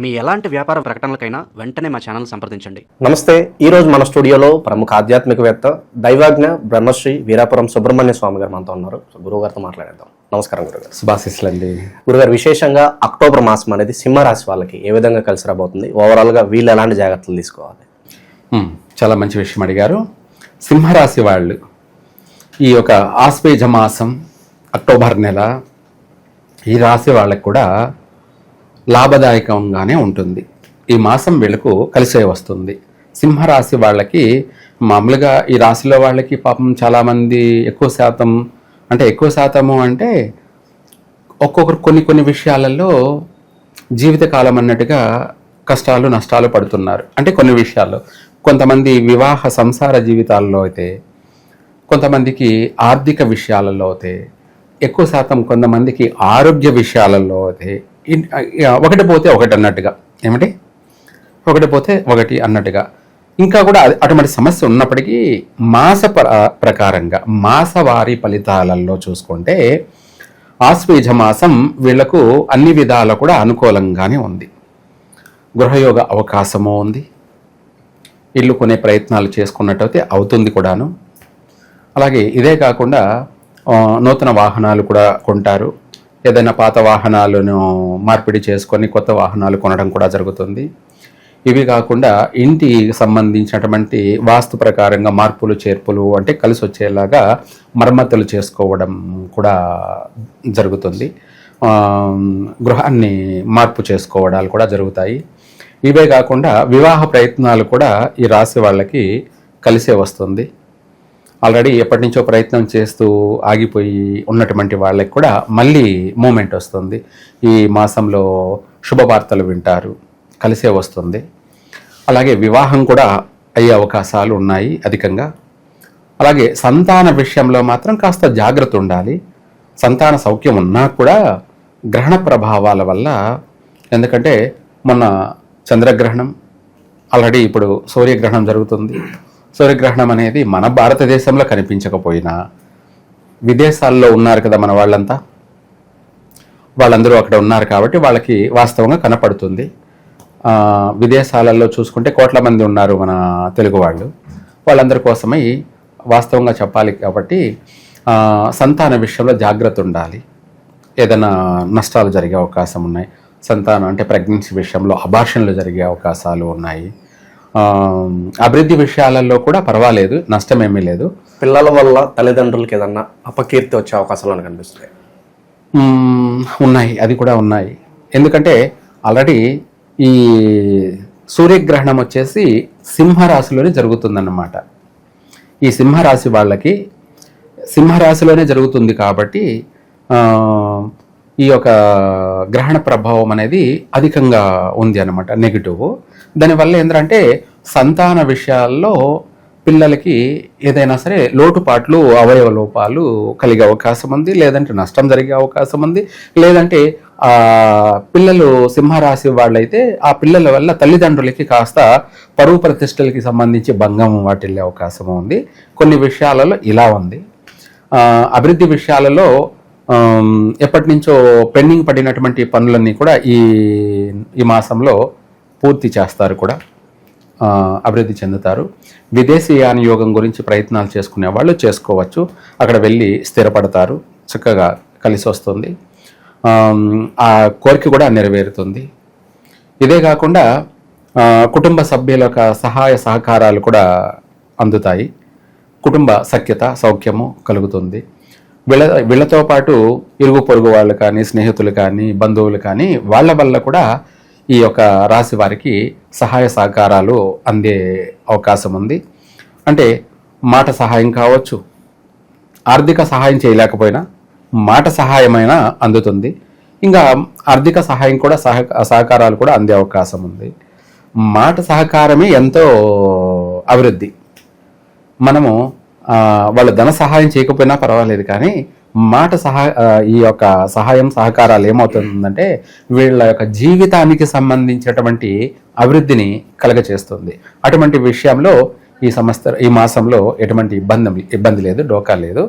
మీ ఎలాంటి వ్యాపార ప్రకటనలకైనా వెంటనే మా ఛానల్ సంప్రదించండి. నమస్తే ఈ రోజు మన స్టూడియోలో ప్రముఖ ఆధ్యాత్మికవేత్త దైవాజ్ఞ బ్రహ్మశ్రీ వీరాపురం సుబ్రహ్మణ్య స్వామి గారు మనతో ఉన్నారు. గురువు గారితో మాట్లాడేద్దాం. నమస్కారం గురుగారు శుభాశిస్సులండి. గురుగారు విశేషంగా అక్టోబర్ మాసం అనేది సింహరాశి వాళ్ళకి ఏ విధంగా కలిసి రాబోతుంది? ఓవరాల్గా వీళ్ళు ఎలాంటి జాగ్రత్తలు తీసుకోవాలి? చాలా మంచి విషయం అడిగారు. సింహరాశి వాళ్ళు ఈ యొక్క ఆశ్వేజ మాసం అక్టోబర్ నెల ఈ రాశి వాళ్ళకి కూడా లాభదాయకంగానే ఉంటుంది. ఈ మాసం వీళ్ళకు కలిసే వస్తుంది. సింహరాశి వాళ్ళకి మామూలుగా ఈ రాశిలో వాళ్ళకి పాపం చాలామంది ఎక్కువ శాతం అంటే ఎక్కువ శాతము అంటే ఒక్కొక్కరు కొన్ని కొన్ని విషయాలలో జీవితకాలం అన్నట్టుగా కష్టాలు నష్టాలు పడుతున్నారు. అంటే కొన్ని విషయాల్లో కొంతమంది వివాహ సంసార జీవితాల్లో అయితే కొంతమందికి ఆర్థిక విషయాలలో అయితే ఎక్కువ శాతం కొంతమందికి ఆరోగ్య విషయాలలో అయితే ఒకటి పోతే ఒకటి అన్నట్టుగా. ఏమిటి ఒకటి పోతే ఒకటి అన్నట్టుగా. ఇంకా కూడా అటువంటి సమస్య ఉన్నప్పటికీ మాస ప్రకారంగా మాసవారి ఫలితాలలో చూసుకుంటే ఆశ్వేజ మాసం వీళ్ళకు అన్ని విధాల కూడా అనుకూలంగానే ఉంది. గృహయోగ అవకాశము ఉంది. ఇల్లు కొనే ప్రయత్నాలు చేసుకున్నట్టయితే అవుతుంది కూడాను. అలాగే ఇదే కాకుండా నూతన వాహనాలు కూడా కొంటారు. ఏదైనా పాత వాహనాలను మార్పిడి చేసుకొని కొత్త వాహనాలు కొనడం కూడా జరుగుతుంది. ఇవి కాకుండా ఇంటికి సంబంధించినటువంటి వాస్తు ప్రకారంగా మార్పులు చేర్పులు అంటే కలిసి వచ్చేలాగా మరమ్మతులు చేసుకోవడం కూడా జరుగుతుంది. గృహాన్ని మార్పు చేసుకోవడాలు కూడా జరుగుతాయి. ఇవే కాకుండా వివాహ ప్రయత్నాలు కూడా ఈ రాశి వాళ్ళకి కలిసే వస్తుంది. ఆల్రెడీ ఎప్పటి నుంచో ప్రయత్నం చేస్తూ ఆగిపోయి ఉన్నటువంటి వాళ్ళకి కూడా మళ్ళీ మూమెంట్ వస్తుంది. ఈ మాసంలో శుభవార్తలు వింటారు కలిసే వస్తుంది. అలాగే వివాహం కూడా అయ్యే అవకాశాలు ఉన్నాయి అధికంగా. అలాగే సంతాన విషయంలో మాత్రం కాస్త జాగ్రత్త ఉండాలి. సంతాన సౌఖ్యం ఉన్నా కూడా గ్రహణ ప్రభావాల వల్ల ఎందుకంటే మొన్న చంద్రగ్రహణం ఆల్రెడీ ఇప్పుడు సూర్యగ్రహణం జరుగుతుంది. సూర్యగ్రహణం అనేది మన భారతదేశంలో కనిపించకపోయినా విదేశాల్లో ఉన్నారు కదా మన వాళ్ళంతా? వాళ్ళందరూ అక్కడ ఉన్నారు కాబట్టి వాళ్ళకి వాస్తవంగా కనపడుతుంది. విదేశాలలో చూసుకుంటే కోట్ల మంది ఉన్నారు మన తెలుగు వాళ్ళు. వాళ్ళందరి కోసమై వాస్తవంగా చెప్పాలి కాబట్టి సంతాన విషయంలో జాగ్రత్త ఉండాలి. ఏదైనా నష్టాలు జరిగే అవకాశం ఉన్నాయి. సంతానం అంటే ప్రెగ్నెన్సీ విషయంలో అభాషణలు జరిగే అవకాశాలు ఉన్నాయి. అభివృద్ధి విషయాలలో కూడా పర్వాలేదు నష్టమేమీ లేదు. పిల్లల వల్ల తల్లిదండ్రులకి ఏదన్నా అపకీర్తి వచ్చే అవకాశాలు కనిపిస్తాయి ఉన్నాయి అది కూడా ఉన్నాయి. ఎందుకంటే ఆల్రెడీ ఈ సూర్యగ్రహణం వచ్చేసి సింహరాశిలోనే జరుగుతుందన్నమాట. ఈ సింహరాశి వాళ్ళకి సింహరాశిలోనే జరుగుతుంది కాబట్టి ఈ యొక్క గ్రహణ ప్రభావం అనేది అధికంగా ఉంది అనమాట నెగిటివ్ దానివల్ల ఏంటంటే సంతాన విషయాల్లో పిల్లలకి ఏదైనా సరే లోటుపాట్లు అవయవ లోపాలు కలిగే అవకాశం ఉంది లేదంటే నష్టం జరిగే అవకాశం ఉంది. లేదంటే ఆ పిల్లలు సింహరాశి వాళ్ళైతే ఆ పిల్లల వల్ల తల్లిదండ్రులకి కాస్త పరువు ప్రతిష్టలకి సంబంధించి భంగం వాటిల్లే అవకాశం ఉంది. కొన్ని విషయాలలో ఇలా ఉంది. అభివృద్ధి విషయాలలో ఎప్పటి నుంచో పెండింగ్ పడినటువంటి పనులన్నీ కూడా ఈ ఈ మాసంలో పూర్తి చేస్తారు కూడా అభివృద్ధి చెందుతారు. విదేశీయాన యోగం గురించి ప్రయత్నాలు చేసుకునే వాళ్ళు చేసుకోవచ్చు. అక్కడ వెళ్ళి స్థిరపడతారు. చక్కగా కలిసి వస్తుంది. ఆ కోరిక కూడా నెరవేరుతుంది. ఇదే కాకుండా కుటుంబ సభ్యుల యొక్క సహాయ సహకారాలు కూడా అందుతాయి. కుటుంబ సఖ్యత సౌఖ్యము కలుగుతుంది. వీళ్ళ వీళ్ళతో పాటు ఇరుగు పొరుగు వాళ్ళు కానీ స్నేహితులు కానీ బంధువులు కానీ వాళ్ళ వల్ల కూడా ఈ యొక్క రాశి వారికి సహాయ సహకారాలు అందే అవకాశం ఉంది. అంటే మాట సహాయం కావచ్చు ఆర్థిక సహాయం చేయలేకపోయినా మాట సహాయమైనా అందుతుంది. ఇంకా ఆర్థిక సహాయం కూడా సహ సహకారాలు కూడా అందే అవకాశం ఉంది. మాట సహకారమే ఎంతో అభివృద్ధి. మనము వాళ్ళు ధన సహాయం చేయకపోయినా పర్వాలేదు కానీ మాట సహా ఈ యొక్క సహాయం సహకారాలు ఏమవుతుందంటే వీళ్ళ యొక్క జీవితానికి సంబంధించినటువంటి అభివృద్ధిని కలగచేస్తుంది. అటువంటి విషయంలో ఈ సంస్థ ఈ మాసంలో ఎటువంటి ఇబ్బంది ఇబ్బంది లేదు డోకా లేదు.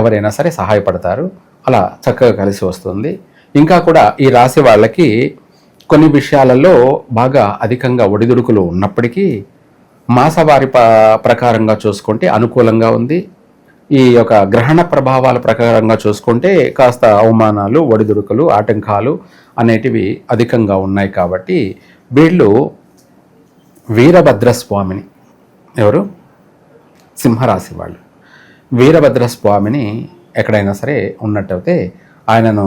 ఎవరైనా సరే సహాయపడతారు. అలా చక్కగా కలిసి వస్తుంది. ఇంకా కూడా ఈ రాశి వాళ్ళకి కొన్ని విషయాలలో బాగా అధికంగా ఒడిదుడుకులు ఉన్నప్పటికీ మాసవారి ప ప్రకారంగా చూసుకుంటే అనుకూలంగా ఉంది. ఈ యొక్క గ్రహణ ప్రభావాల ప్రకారంగా చూసుకుంటే కాస్త అవమానాలు ఒడిదుడుకులు ఆటంకాలు అనేటివి అధికంగా ఉన్నాయి కాబట్టి వీళ్ళు వీరభద్రస్వామిని ఎవరు? సింహరాశి వాళ్ళు. వీరభద్రస్వామిని ఎక్కడైనా సరే ఉన్నట్టయితే ఆయనను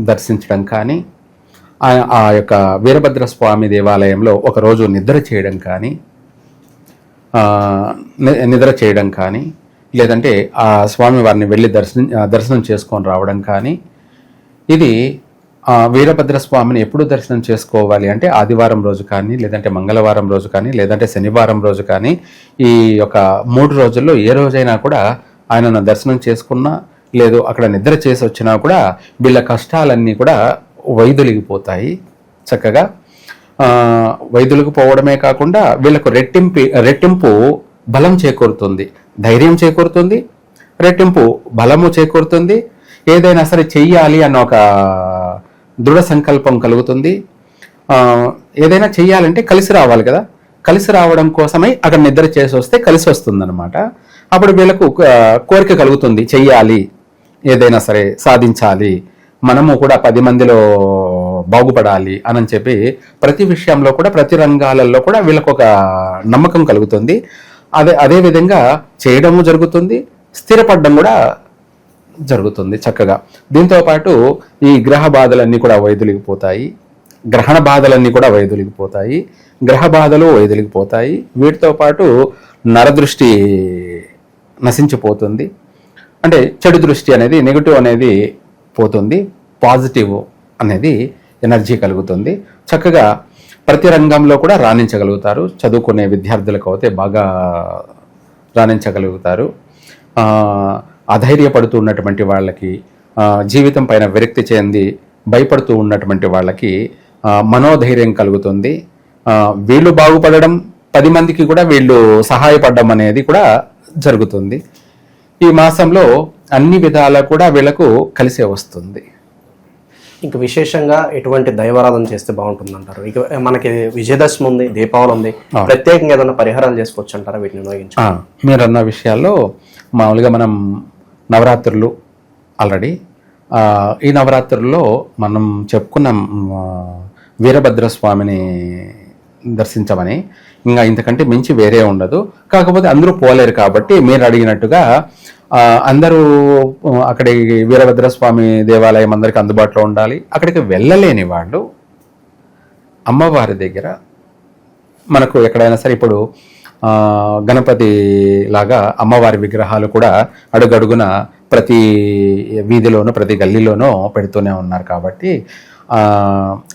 దర్శించడం కానీ ఆ- ఆ యొక్క వీరభద్ర స్వామి దేవాలయంలో ఒకరోజు నిద్ర చేయడం కానీ ని- నిద్ర చేయడం కానీ లేదంటే ఆ స్వామి వారిని వెళ్ళి దర్శనం దర్శనం చేసుకొని రావడం కానీ ఇది వీరభద్ర స్వామిని ఎప్పుడు దర్శనం చేసుకోవాలి అంటే ఆదివారం రోజు కానీ లేదంటే మంగళవారం రోజు కానీ లేదంటే శనివారం రోజు కానీ ఈ యొక్క మూడు రోజుల్లో ఏ రోజైనా కూడా ఆయనను దర్శనం చేసుకున్నా లేదు అక్కడ నిద్ర చేసి వచ్చినా కూడా వీళ్ళ కష్టాలన్నీ కూడా వైదొలిగిపోతాయి చక్కగా. ఆ, పోవడమే కాకుండా వీళ్ళకు రెట్టింపు రెట్టింపు బలం చేకూరుతుంది. ధైర్యం చేకూరుతుంది రెట్టింపు బలము చేకూరుతుంది ఏదైనా సరే చెయ్యాలి అన్న ఒక దృఢ సంకల్పం కలుగుతుంది. ఏదైనా చెయ్యాలంటే కలిసి రావాలి కదా. కలిసి రావడం కోసమై అక్కడ నిద్ర చేసి వస్తే కలిసి వస్తుందన్నమాట. అప్పుడు వీళ్ళకు కోరిక కలుగుతుంది చెయ్యాలి ఏదైనా సరే సాధించాలి మనము కూడా పది మందిలో బాగుపడాలి అని చెప్పి ప్రతి విషయంలో కూడా ప్రతి రంగాలలో కూడా వీళ్ళకు ఒక నమ్మకం కలుగుతుంది. అదే అదే విధంగా చేయడము జరుగుతుంది స్థిరపడడం కూడా జరుగుతుంది చక్కగా. దీంతో పాటు ఈ గ్రహ బాధలన్నీ కూడా వైదొలిగిపోతాయి గ్రహణ బాధలన్నీ కూడా వైదొలిగిపోతాయి గ్రహ బాధలు వైదొలిగిపోతాయి వీటితో పాటు నరదృష్టి నశించిపోతుంది. అంటే చెడు దృష్టి అనేది నెగిటివ్ అనేది పోతుంది పాజిటివ్ అనేది ఎనర్జీ కలుగుతుంది. చక్కగా ప్రతి రంగంలో కూడా రాణించగలుగుతారు. చదువుకునే విద్యార్థులకు అయితే బాగా రాణించగలుగుతారు. అధైర్యపడుతూ ఉన్నటువంటి వాళ్ళకి జీవితం పైన విరక్తి చెంది భయపడుతూ ఉన్నటువంటి వాళ్ళకి మనోధైర్యం కలుగుతుంది. వీళ్ళు బాగుపడడం పది మందికి కూడా వీళ్ళు సహాయపడడం అనేది కూడా జరుగుతుంది. ఈ మాసంలో అన్ని విధాలా కూడా వీళ్ళకు కలిసే వస్తుంది. ఇంక విశేషంగా ఎటువంటి దైవారాధన చేస్తే బాగుంటుంది అంటారు ఇక మనకి విజయదశమి ఉంది దీపావళి ఉంది. ప్రత్యేకంగా ఏదైనా పరిహారాలు చేసుకోవచ్చు అంటారా వీటిని వినియోగించి. ఆ, మీరన్న విషయాల్లో మామూలుగా మనం నవరాత్రులు ఆల్రెడీ ఈ నవరాత్రుల్లో మనం చెప్పుకున్నాం ఆ, వీరభద్ర స్వామిని దర్శించమని. ఇంకా ఇంతకంటే మించి వేరే ఉండదు. కాకపోతే అందరూ పోలేరు కాబట్టి మీరు అడిగినట్టుగా అందరూ అక్కడి వీరభద్ర స్వామి దేవాలయం అందరికి అందుబాటులో ఉండాలి. అక్కడికి వెళ్ళలేని వాళ్ళు అమ్మవారి దగ్గర మనకు ఎక్కడైనా సరే ఇప్పుడు గణపతి లాగా అమ్మవారి విగ్రహాలు కూడా అడుగడుగున ప్రతి వీధిలోనూ ప్రతి గల్లీలోనూ పెడుతూనే ఉన్నారు కాబట్టి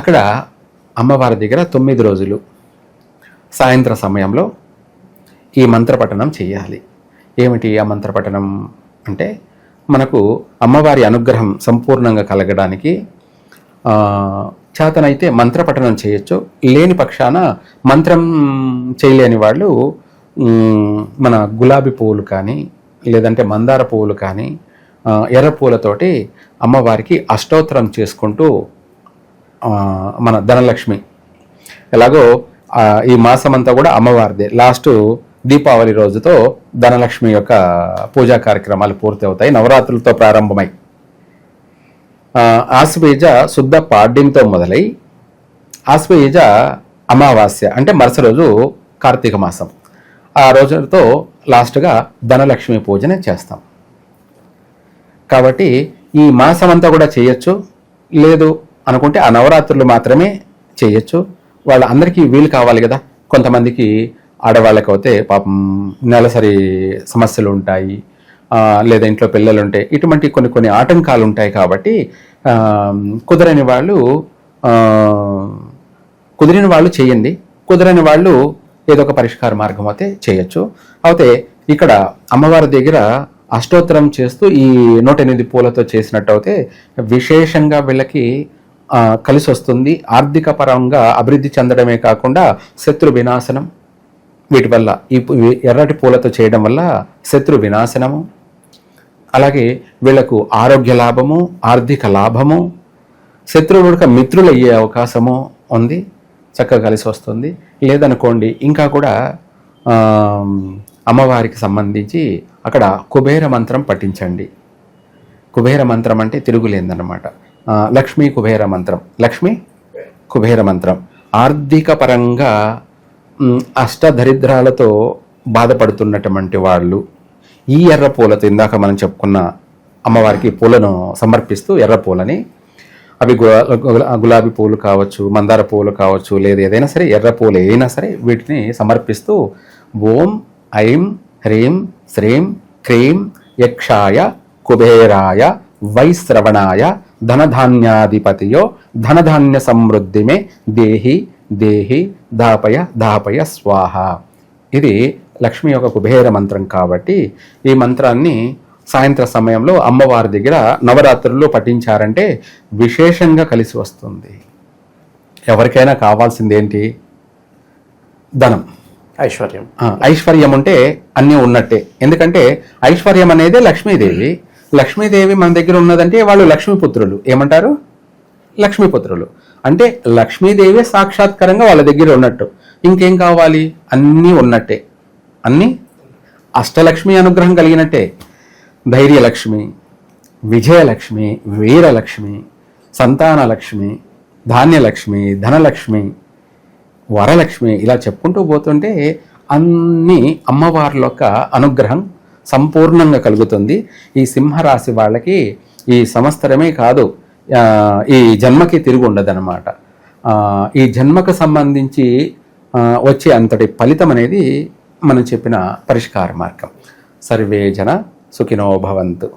అక్కడ అమ్మవారి దగ్గర తొమ్మిది రోజులు సాయంత్ర సమయంలో ఈ మంత్రపఠనం చేయాలి. ఏమిటి ఆ మంత్రపఠనం అంటే మనకు అమ్మవారి అనుగ్రహం సంపూర్ణంగా కలగడానికి చేతనైతే మంత్రపఠనం చేయొచ్చు. లేని పక్షాన మంత్రం చేయలేని వాళ్ళు మన గులాబీ పువ్వులు కానీ లేదంటే మందార పువ్వులు కానీ ఎర్ర పూలతోటి అమ్మవారికి అష్టోత్తరం చేసుకుంటూ మన ధనలక్ష్మి. ఎలాగో ఈ మాసం అంతా కూడా అమ్మవారిదే. లాస్ట్ దీపావళి రోజుతో ధనలక్ష్మి యొక్క పూజా కార్యక్రమాలు పూర్తి అవుతాయి నవరాత్రులతో ప్రారంభమై ఆ, శుద్ధ పాడ్యంతో మొదలై ఆశ్వయుజ అమావాస్య అంటే మరుసటి రోజు కార్తీక మాసం. ఆ రోజులతో లాస్ట్గా ధనలక్ష్మి పూజనే చేస్తాం. కాబట్టి ఈ మాసం అంతా కూడా చేయొచ్చు. లేదు అనుకుంటే ఆ నవరాత్రులు మాత్రమే చేయొచ్చు. వాళ్ళందరికీ వీలు కావాలి కదా. కొంతమందికి ఆడవాళ్ళకి అయితే పాపం నెలసరి సమస్యలు ఉంటాయి లేదా ఇంట్లో పిల్లలు ఉంటాయి ఇటువంటి కొన్ని కొన్ని ఆటంకాలు ఉంటాయి కాబట్టి కుదరని వాళ్ళు కుదిరిన వాళ్ళు చేయండి. కుదరని వాళ్ళు ఏదో ఒక పరిష్కార మార్గం అయితే చేయొచ్చు. అయితే ఇక్కడ అమ్మవారి దగ్గర అష్టోత్తరం చేస్తూ ఈ నూట ఎనిమిది పూలతో చేసినట్టు అయితే విశేషంగా వీళ్ళకి కలిసి వస్తుంది ఆర్థిక పరంగా అభివృద్ధి చెందడమే కాకుండా శత్రు వినాశనం వీటి వల్ల ఈ ఎర్రటి పూలతో చేయడం వల్ల శత్రు వినాశనము అలాగే వీళ్ళకు ఆరోగ్య లాభము ఆర్థిక లాభము శత్రువులు మిత్రులు అయ్యే అవకాశము ఉంది చక్కగా కలిసి వస్తుంది. లేదనుకోండి ఇంకా కూడా అమ్మవారికి సంబంధించి అక్కడ కుబేర మంత్రం పఠించండి. కుబేర మంత్రం అంటే తిరుగులేదన్నమాట. లక్ష్మీ కుబేర మంత్రం. లక్ష్మీ కుబేర మంత్రం. ఆర్థిక పరంగా అష్టదరిద్రాలతో బాధపడుతున్నటువంటి వాళ్ళు ఈ ఎర్ర పూలతో ఇందాక మనం చెప్పుకున్న అమ్మవారికి పూలను సమర్పిస్తూ ఎర్ర పూలని అవి గులా- గులాబీ పూలు కావచ్చు మందార పూలు కావచ్చు లేదా ఏదైనా సరే ఎర్ర పూలు ఏదైనా సరే వీటిని సమర్పిస్తూ ఓం ఐం హ్రీం శ్రీం క్రీం యక్షాయ కుబేరాయ వైశ్రవణాయ ధనధాన్యాధిపతియో ధనధాన్య సమృద్ధిమే దేహి దేహి దాపయ దాపయ స్వాహ. ఇది లక్ష్మి యొక్క కుబేర మంత్రం కాబట్టి ఈ మంత్రాన్ని సాయంత్ర సమయంలో అమ్మవారి దగ్గర నవరాత్రుల్లో పఠించారంటే విశేషంగా కలిసి వస్తుంది. ఎవరికైనా కావాల్సింది ఏంటి ధనం. ఐశ్వర్యం. ఐశ్వర్యం ఉంటే అన్నీ ఉన్నట్టే. ఎందుకంటే ఐశ్వర్యం అనేది లక్ష్మీదేవి. లక్ష్మీదేవి మన దగ్గర ఉన్నదంటే వాళ్ళు లక్ష్మీపుత్రులు. ఏమంటారు? లక్ష్మీపుత్రులు. అంటే లక్ష్మీదేవి సాక్షాత్కారంగా వాళ్ళ దగ్గర ఉన్నట్టు. ఇంకేం కావాలి? అన్నీ ఉన్నట్టే. అన్నీ? అష్టలక్ష్మి అనుగ్రహం కలిగినట్టే. ధైర్యలక్ష్మి విజయలక్ష్మి వీరలక్ష్మి సంతానలక్ష్మి ధాన్యలక్ష్మి ధనలక్ష్మి వరలక్ష్మి ఇలా చెప్పుకుంటూ పోతుంటే అన్ని అమ్మవారి యొక్క అనుగ్రహం సంపూర్ణంగా కలుగుతుంది. ఈ సింహరాశి వాళ్ళకి ఈ సంవత్సరమే కాదు. ఈ జన్మకి తిరిగి ఉండదన్నమాట. ఈ జన్మకు సంబంధించి వచ్చే అంతటి ఫలితం అనేది మనం చెప్పిన పరిష్కార మార్గం. సర్వే జన సుఖినో భవంతు.